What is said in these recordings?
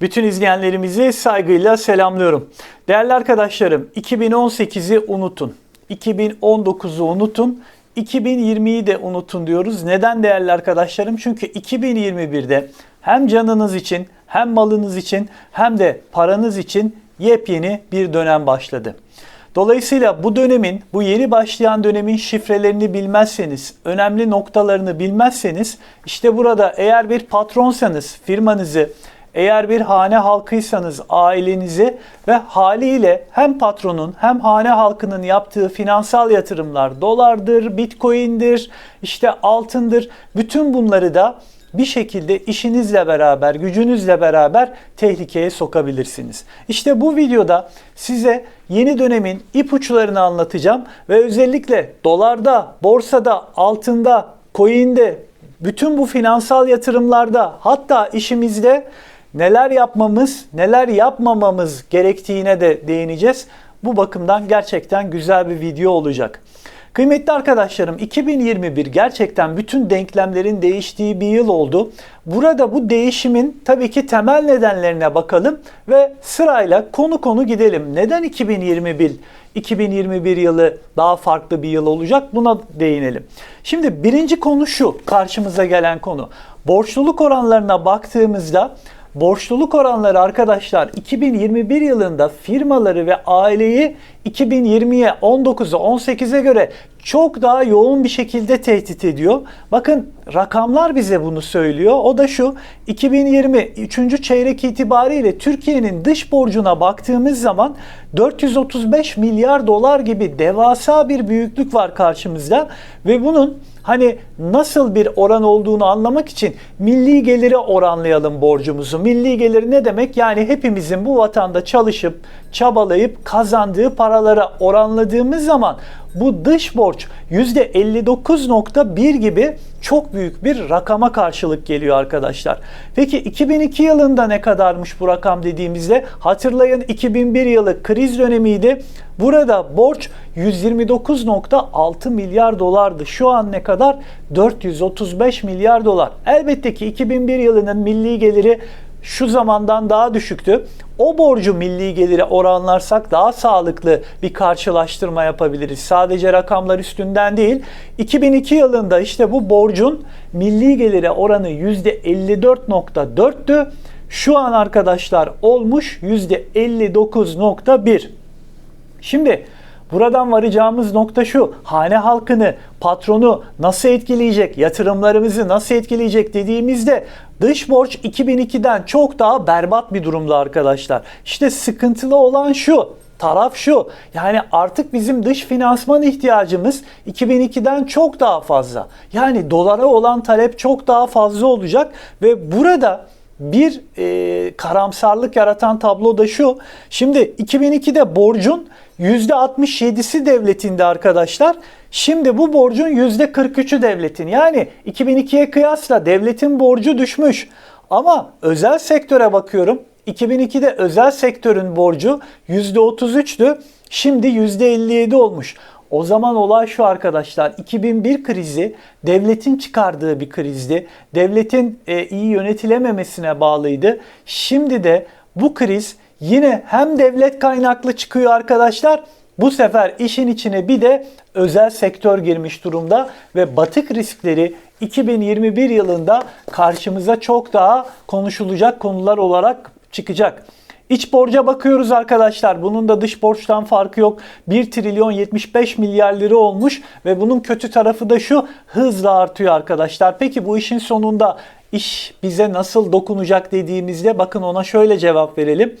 Bütün izleyenlerimizi saygıyla selamlıyorum. Değerli arkadaşlarım, 2018'i unutun. 2019'u unutun. 2020'yi de unutun diyoruz. Neden değerli arkadaşlarım? Çünkü 2021'de hem canınız için, hem malınız için, hem de paranız için yepyeni bir dönem başladı. Dolayısıyla bu dönemin, bu yeni başlayan dönemin şifrelerini bilmezseniz, önemli noktalarını bilmezseniz, işte burada eğer bir patronsanız firmanızı, eğer bir hane halkıysanız ailenizi ve haliyle hem patronun hem hane halkının yaptığı finansal yatırımlar dolardır, bitcoin'dir, işte altındır. Bütün bunları da bir şekilde işinizle beraber, gücünüzle beraber tehlikeye sokabilirsiniz. İşte bu videoda size yeni dönemin ipuçlarını anlatacağım ve özellikle dolarda, borsada, altında, coin'de, bütün bu finansal yatırımlarda hatta işimizde neler yapmamız, neler yapmamamız gerektiğine de değineceğiz. Bu bakımdan gerçekten güzel bir video olacak. Kıymetli arkadaşlarım 2021 gerçekten bütün denklemlerin değiştiği bir yıl oldu. Burada bu değişimin tabii ki temel nedenlerine bakalım ve sırayla konu konu gidelim. Neden 2021 2021 yılı daha farklı bir yıl olacak buna değinelim. Şimdi birinci konu şu karşımıza gelen konu. Borçluluk oranlarına baktığımızda borçluluk oranları arkadaşlar 2021 yılında firmaları ve aileyi 2020'ye 19'a 18'e göre çok daha yoğun bir şekilde tehdit ediyor. Bakın rakamlar bize bunu söylüyor. O da şu 2020 3. çeyrek itibariyle Türkiye'nin dış borcuna baktığımız zaman 435 milyar dolar gibi devasa bir büyüklük var karşımızda ve bunun hani nasıl bir oran olduğunu anlamak için milli geliri oranlayalım borcumuzu. Milli gelir ne demek? Yani hepimizin bu vatanda çalışıp çabalayıp kazandığı paralara oranladığımız zaman bu dış borç %59.1 gibi çok büyük bir rakama karşılık geliyor arkadaşlar. Peki 2002 yılında ne kadarmış bu rakam dediğimizde hatırlayın 2001 yılı kriz dönemiydi. Burada borç 129.6 milyar dolardı. Şu an ne kadar? 435 milyar dolar. Elbette ki 2001 yılının milli geliri şu zamandan daha düşüktü. O borcu milli gelire oranlarsak daha sağlıklı bir karşılaştırma yapabiliriz. Sadece rakamlar üstünden değil. 2002 yılında işte bu borcun milli gelire oranı %54.4'tü. Şu an arkadaşlar olmuş %59.1. Şimdi Buradan varacağımız nokta şu. Hane halkını, patronu nasıl etkileyecek, yatırımlarımızı nasıl etkileyecek dediğimizde dış borç 2002'den çok daha berbat bir durumda arkadaşlar. İşte sıkıntılı olan şu taraf şu. Yani artık bizim dış finansman ihtiyacımız 2002'den çok daha fazla. Yani dolara olan talep çok daha fazla olacak ve burada bir e, karamsarlık yaratan tablo da şu. Şimdi 2002'de borcun %67'si devletinde arkadaşlar. Şimdi bu borcun %43'ü devletin. Yani 2002'ye kıyasla devletin borcu düşmüş. Ama özel sektöre bakıyorum. 2002'de özel sektörün borcu %33'tü. Şimdi %57 olmuş. O zaman olay şu arkadaşlar. 2001 krizi devletin çıkardığı bir krizdi. Devletin e, iyi yönetilememesine bağlıydı. Şimdi de bu kriz yine hem devlet kaynaklı çıkıyor arkadaşlar. Bu sefer işin içine bir de özel sektör girmiş durumda ve batık riskleri 2021 yılında karşımıza çok daha konuşulacak konular olarak çıkacak. İç borca bakıyoruz arkadaşlar. Bunun da dış borçtan farkı yok. 1 trilyon 75 milyar lira olmuş ve bunun kötü tarafı da şu hızla artıyor arkadaşlar. Peki bu işin sonunda iş bize nasıl dokunacak dediğimizde bakın ona şöyle cevap verelim.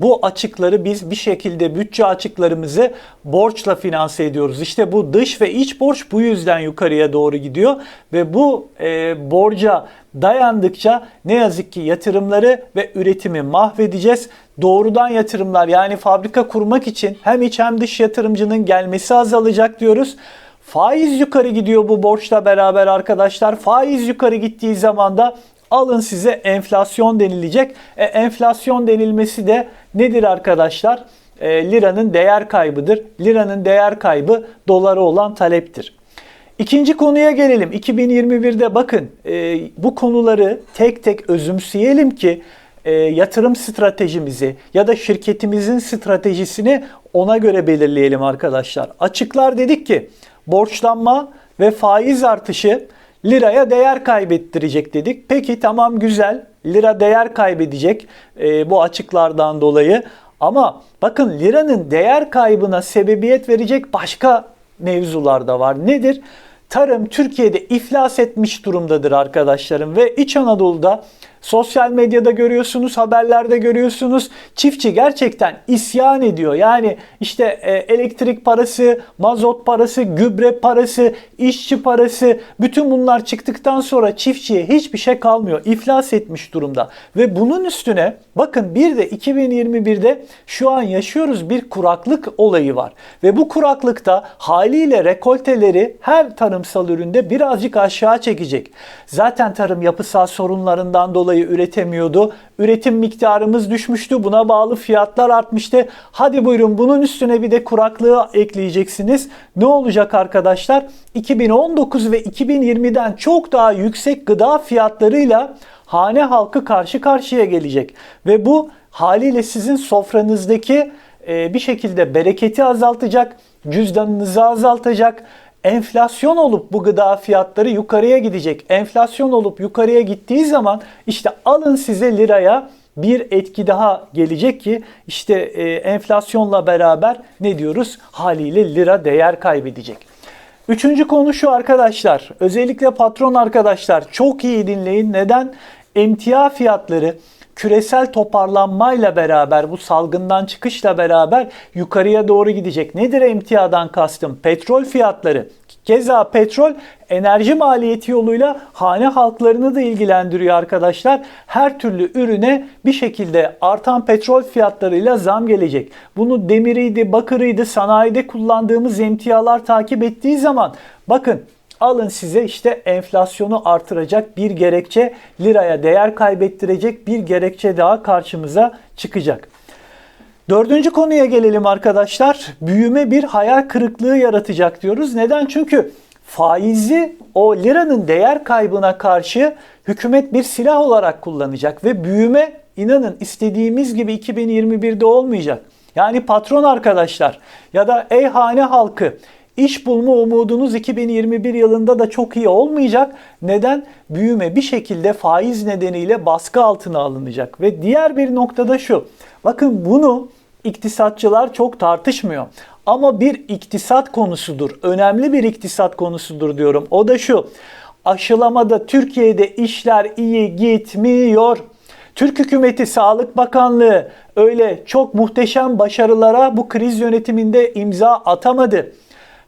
Bu açıkları biz bir şekilde bütçe açıklarımızı borçla finanse ediyoruz. İşte bu dış ve iç borç bu yüzden yukarıya doğru gidiyor ve bu e, borca dayandıkça ne yazık ki yatırımları ve üretimi mahvedeceğiz. Doğrudan yatırımlar yani fabrika kurmak için hem iç hem dış yatırımcının gelmesi azalacak diyoruz. Faiz yukarı gidiyor bu borçla beraber arkadaşlar. Faiz yukarı gittiği zaman da alın size enflasyon denilecek. E, enflasyon denilmesi de nedir arkadaşlar? E, liranın değer kaybıdır. Liranın değer kaybı dolara olan taleptir. İkinci konuya gelelim. 2021'de bakın e, bu konuları tek tek özümseyelim ki e, yatırım stratejimizi ya da şirketimizin stratejisini ona göre belirleyelim arkadaşlar. Açıklar dedik ki borçlanma ve faiz artışı liraya değer kaybettirecek dedik. Peki tamam güzel lira değer kaybedecek e, bu açıklardan dolayı. Ama bakın liranın değer kaybına sebebiyet verecek başka mevzular da var. Nedir? Tarım Türkiye'de iflas etmiş durumdadır arkadaşlarım ve İç Anadolu'da Sosyal medyada görüyorsunuz, haberlerde görüyorsunuz. Çiftçi gerçekten isyan ediyor. Yani işte e, elektrik parası, mazot parası, gübre parası, işçi parası bütün bunlar çıktıktan sonra çiftçiye hiçbir şey kalmıyor. İflas etmiş durumda. Ve bunun üstüne bakın bir de 2021'de şu an yaşıyoruz bir kuraklık olayı var. Ve bu kuraklıkta haliyle rekolteleri her tarımsal üründe birazcık aşağı çekecek. Zaten tarım yapısal sorunlarından dolayı dolayı üretemiyordu. Üretim miktarımız düşmüştü. Buna bağlı fiyatlar artmıştı. Hadi buyurun bunun üstüne bir de kuraklığı ekleyeceksiniz. Ne olacak arkadaşlar? 2019 ve 2020'den çok daha yüksek gıda fiyatlarıyla hane halkı karşı karşıya gelecek. Ve bu haliyle sizin sofranızdaki bir şekilde bereketi azaltacak, cüzdanınızı azaltacak enflasyon olup bu gıda fiyatları yukarıya gidecek. Enflasyon olup yukarıya gittiği zaman işte alın size liraya bir etki daha gelecek ki işte e, enflasyonla beraber ne diyoruz? Haliyle lira değer kaybedecek. Üçüncü konu şu arkadaşlar. Özellikle patron arkadaşlar çok iyi dinleyin. Neden? Emtia fiyatları küresel toparlanmayla beraber bu salgından çıkışla beraber yukarıya doğru gidecek. Nedir emtiadan kastım? Petrol fiyatları. Keza petrol enerji maliyeti yoluyla hane halklarını da ilgilendiriyor arkadaşlar. Her türlü ürüne bir şekilde artan petrol fiyatlarıyla zam gelecek. Bunu demiriydi, bakırıydı, sanayide kullandığımız emtialar takip ettiği zaman bakın Alın size işte enflasyonu artıracak bir gerekçe, liraya değer kaybettirecek bir gerekçe daha karşımıza çıkacak. Dördüncü konuya gelelim arkadaşlar. Büyüme bir hayal kırıklığı yaratacak diyoruz. Neden? Çünkü faizi o liranın değer kaybına karşı hükümet bir silah olarak kullanacak ve büyüme inanın istediğimiz gibi 2021'de olmayacak. Yani patron arkadaşlar ya da ey hane halkı İş bulma umudunuz 2021 yılında da çok iyi olmayacak. Neden? Büyüme bir şekilde faiz nedeniyle baskı altına alınacak. Ve diğer bir noktada şu. Bakın bunu iktisatçılar çok tartışmıyor. Ama bir iktisat konusudur. Önemli bir iktisat konusudur diyorum. O da şu. Aşılamada Türkiye'de işler iyi gitmiyor. Türk hükümeti Sağlık Bakanlığı öyle çok muhteşem başarılara bu kriz yönetiminde imza atamadı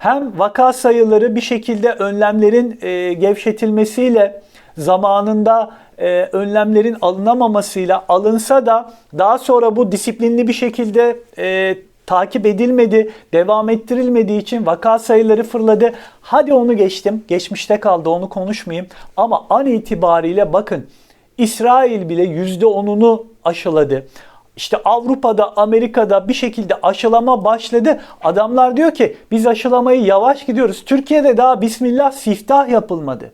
hem vaka sayıları bir şekilde önlemlerin e, gevşetilmesiyle zamanında e, önlemlerin alınamamasıyla alınsa da daha sonra bu disiplinli bir şekilde e, takip edilmedi, devam ettirilmediği için vaka sayıları fırladı. Hadi onu geçtim, geçmişte kaldı onu konuşmayayım. Ama an itibariyle bakın İsrail bile %10'unu aşıladı. İşte Avrupa'da, Amerika'da bir şekilde aşılama başladı. Adamlar diyor ki biz aşılamayı yavaş gidiyoruz. Türkiye'de daha bismillah siftah yapılmadı.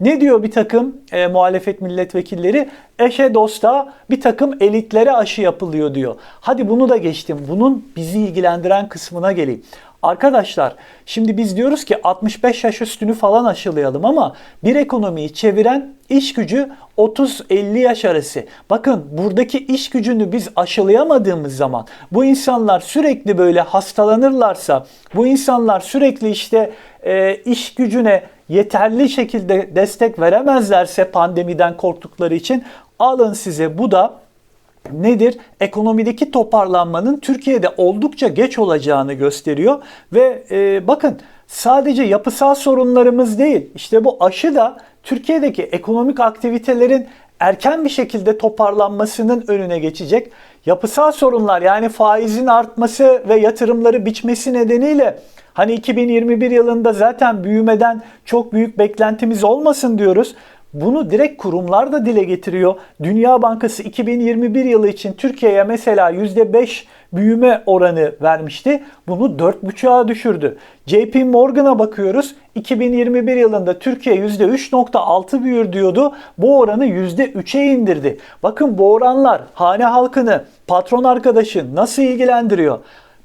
Ne diyor bir takım e, muhalefet milletvekilleri? Eşe dosta bir takım elitlere aşı yapılıyor diyor. Hadi bunu da geçtim. Bunun bizi ilgilendiren kısmına geleyim. Arkadaşlar şimdi biz diyoruz ki 65 yaş üstünü falan aşılayalım ama bir ekonomiyi çeviren iş gücü 30-50 yaş arası. Bakın buradaki iş gücünü biz aşılayamadığımız zaman bu insanlar sürekli böyle hastalanırlarsa bu insanlar sürekli işte e, iş gücüne yeterli şekilde destek veremezlerse pandemiden korktukları için alın size bu da nedir? Ekonomideki toparlanmanın Türkiye'de oldukça geç olacağını gösteriyor ve e, bakın sadece yapısal sorunlarımız değil işte bu aşı da Türkiye'deki ekonomik aktivitelerin erken bir şekilde toparlanmasının önüne geçecek. Yapısal sorunlar yani faizin artması ve yatırımları biçmesi nedeniyle hani 2021 yılında zaten büyümeden çok büyük beklentimiz olmasın diyoruz. Bunu direkt kurumlar da dile getiriyor. Dünya Bankası 2021 yılı için Türkiye'ye mesela %5 büyüme oranı vermişti. Bunu 4,5'a düşürdü. JP Morgan'a bakıyoruz. 2021 yılında Türkiye %3.6 büyür diyordu. Bu oranı %3'e indirdi. Bakın bu oranlar hane halkını, patron arkadaşı nasıl ilgilendiriyor?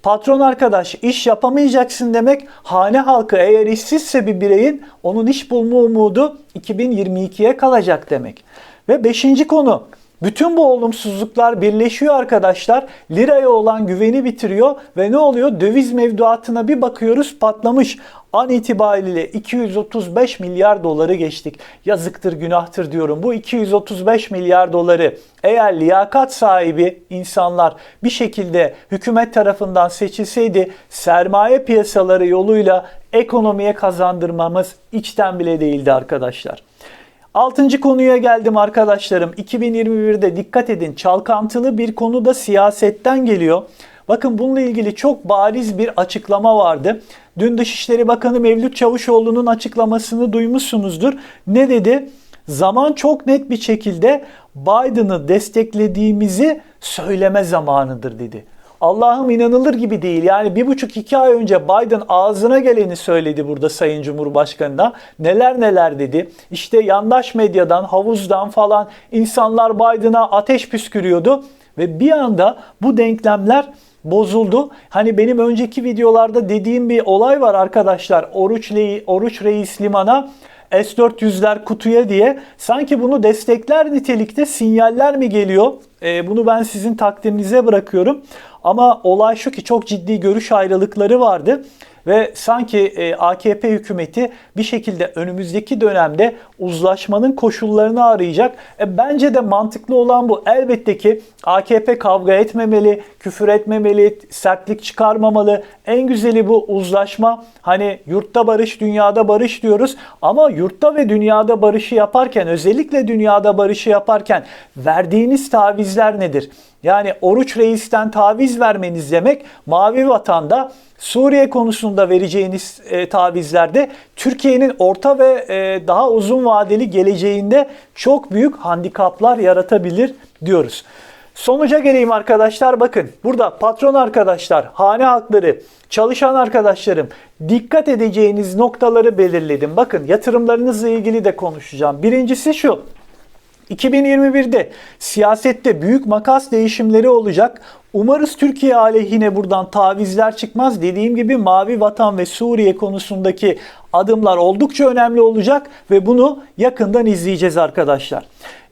Patron arkadaş iş yapamayacaksın demek hane halkı eğer işsizse bir bireyin onun iş bulma umudu 2022'ye kalacak demek. Ve beşinci konu bütün bu olumsuzluklar birleşiyor arkadaşlar. Liraya olan güveni bitiriyor ve ne oluyor? Döviz mevduatına bir bakıyoruz patlamış. An itibariyle 235 milyar doları geçtik. Yazıktır, günahtır diyorum. Bu 235 milyar doları eğer liyakat sahibi insanlar bir şekilde hükümet tarafından seçilseydi sermaye piyasaları yoluyla ekonomiye kazandırmamız içten bile değildi arkadaşlar. Altıncı konuya geldim arkadaşlarım. 2021'de dikkat edin çalkantılı bir konu da siyasetten geliyor. Bakın bununla ilgili çok bariz bir açıklama vardı. Dün Dışişleri Bakanı Mevlüt Çavuşoğlu'nun açıklamasını duymuşsunuzdur. Ne dedi? Zaman çok net bir şekilde Biden'ı desteklediğimizi söyleme zamanıdır dedi. Allah'ım inanılır gibi değil. Yani bir buçuk iki ay önce Biden ağzına geleni söyledi burada Sayın Cumhurbaşkanı'na. Neler neler dedi. İşte yandaş medyadan, havuzdan falan insanlar Biden'a ateş püskürüyordu. Ve bir anda bu denklemler bozuldu. Hani benim önceki videolarda dediğim bir olay var arkadaşlar. Oruç, Oruç Reis Liman'a S-400'ler kutuya diye sanki bunu destekler nitelikte sinyaller mi geliyor? Ee, bunu ben sizin takdirinize bırakıyorum. Ama olay şu ki çok ciddi görüş ayrılıkları vardı ve sanki e, AKP hükümeti bir şekilde önümüzdeki dönemde uzlaşmanın koşullarını arayacak. E, bence de mantıklı olan bu. Elbette ki AKP kavga etmemeli, küfür etmemeli, sertlik çıkarmamalı. En güzeli bu uzlaşma. Hani yurtta barış, dünyada barış diyoruz. Ama yurtta ve dünyada barışı yaparken, özellikle dünyada barışı yaparken verdiğiniz tavizler nedir? Yani Oruç Reis'ten taviz vermeniz demek Mavi Vatan'da Suriye konusunda vereceğiniz e, tavizlerde Türkiye'nin orta ve e, daha uzun vadeli geleceğinde çok büyük handikaplar yaratabilir diyoruz. Sonuca geleyim arkadaşlar bakın burada patron arkadaşlar, hane halkları, çalışan arkadaşlarım dikkat edeceğiniz noktaları belirledim. Bakın yatırımlarınızla ilgili de konuşacağım. Birincisi şu 2021'de siyasette büyük makas değişimleri olacak. Umarız Türkiye aleyhine buradan tavizler çıkmaz. Dediğim gibi Mavi Vatan ve Suriye konusundaki adımlar oldukça önemli olacak ve bunu yakından izleyeceğiz arkadaşlar.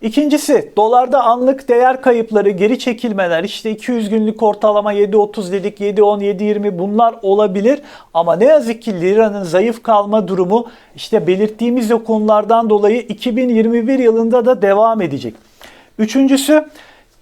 İkincisi dolarda anlık değer kayıpları, geri çekilmeler işte 200 günlük ortalama 7.30 dedik 7.10 7.20 bunlar olabilir ama ne yazık ki liranın zayıf kalma durumu işte belirttiğimiz o konulardan dolayı 2021 yılında da devam edecek. Üçüncüsü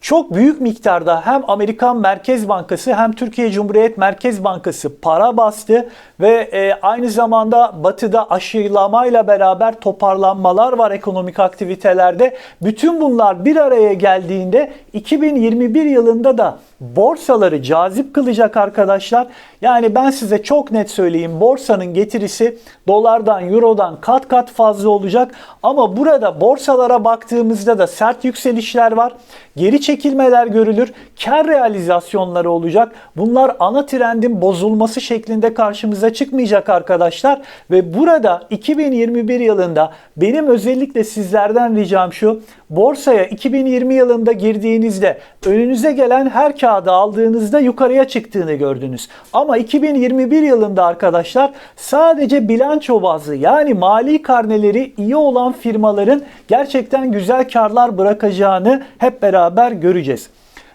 çok büyük miktarda hem Amerikan Merkez Bankası hem Türkiye Cumhuriyet Merkez Bankası para bastı ve e, aynı zamanda batıda aşılamayla beraber toparlanmalar var ekonomik aktivitelerde. Bütün bunlar bir araya geldiğinde 2021 yılında da borsaları cazip kılacak arkadaşlar. Yani ben size çok net söyleyeyim borsanın getirisi dolardan, eurodan kat kat fazla olacak. Ama burada borsalara baktığımızda da sert yükselişler var. Geri çekilmeler görülür. Kar realizasyonları olacak. Bunlar ana trendin bozulması şeklinde karşımıza çıkmayacak arkadaşlar. Ve burada 2021 yılında benim özellikle sizlerden ricam şu. Borsaya 2020 yılında girdiğinizde önünüze gelen her kağıdı aldığınızda yukarıya çıktığını gördünüz. Ama 2021 yılında arkadaşlar sadece bilanço bazlı yani mali karneleri iyi olan firmaların gerçekten güzel karlar bırakacağını hep beraber göreceğiz.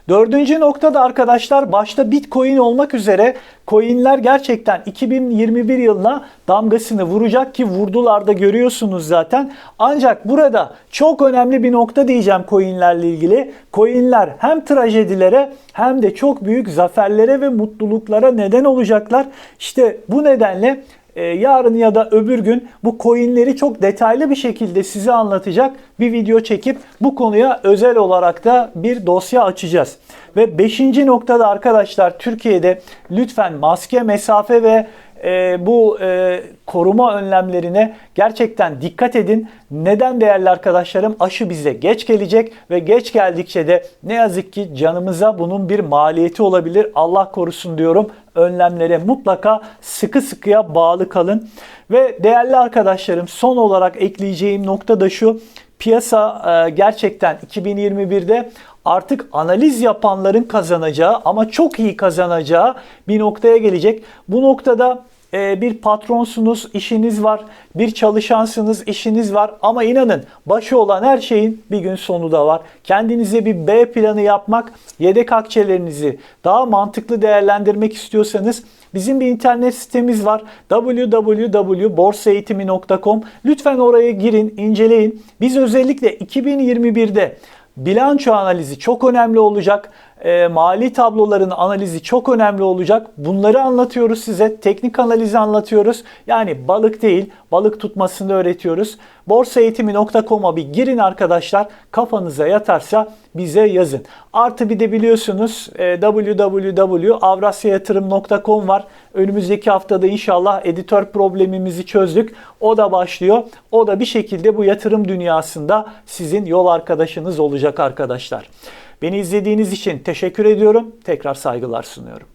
Dördüncü noktada arkadaşlar başta Bitcoin olmak üzere coinler gerçekten 2021 yılına damgasını vuracak ki vurdular da görüyorsunuz zaten. Ancak burada çok önemli bir nokta diyeceğim coinlerle ilgili. Coinler hem trajedilere hem de çok büyük zaferlere ve mutluluklara neden olacaklar. İşte bu nedenle e, yarın ya da öbür gün bu coinleri çok detaylı bir şekilde size anlatacak bir video çekip bu konuya özel olarak da bir dosya açacağız. Ve beşinci noktada arkadaşlar Türkiye'de lütfen maske, mesafe ve e, bu e, koruma önlemlerine gerçekten dikkat edin. Neden değerli arkadaşlarım? Aşı bize geç gelecek ve geç geldikçe de ne yazık ki canımıza bunun bir maliyeti olabilir. Allah korusun diyorum. Önlemlere mutlaka sıkı sıkıya bağlı kalın. Ve değerli arkadaşlarım son olarak ekleyeceğim nokta da şu. Piyasa e, gerçekten 2021'de artık analiz yapanların kazanacağı ama çok iyi kazanacağı bir noktaya gelecek. Bu noktada bir patronsunuz, işiniz var, bir çalışansınız, işiniz var ama inanın başı olan her şeyin bir gün sonu da var. Kendinize bir B planı yapmak, yedek akçelerinizi daha mantıklı değerlendirmek istiyorsanız bizim bir internet sitemiz var www.borsaeğitimi.com Lütfen oraya girin, inceleyin. Biz özellikle 2021'de Bilanço analizi çok önemli olacak. E, mali tabloların analizi çok önemli olacak. Bunları anlatıyoruz size. Teknik analizi anlatıyoruz. Yani balık değil, balık tutmasını öğretiyoruz. Borsaeğitimi.com'a bir girin arkadaşlar. Kafanıza yatarsa bize yazın. Artı bir de biliyorsunuz e, www.avrasyayatırım.com var. Önümüzdeki haftada inşallah editör problemimizi çözdük. O da başlıyor. O da bir şekilde bu yatırım dünyasında sizin yol arkadaşınız olacak arkadaşlar. Beni izlediğiniz için teşekkür ediyorum. Tekrar saygılar sunuyorum.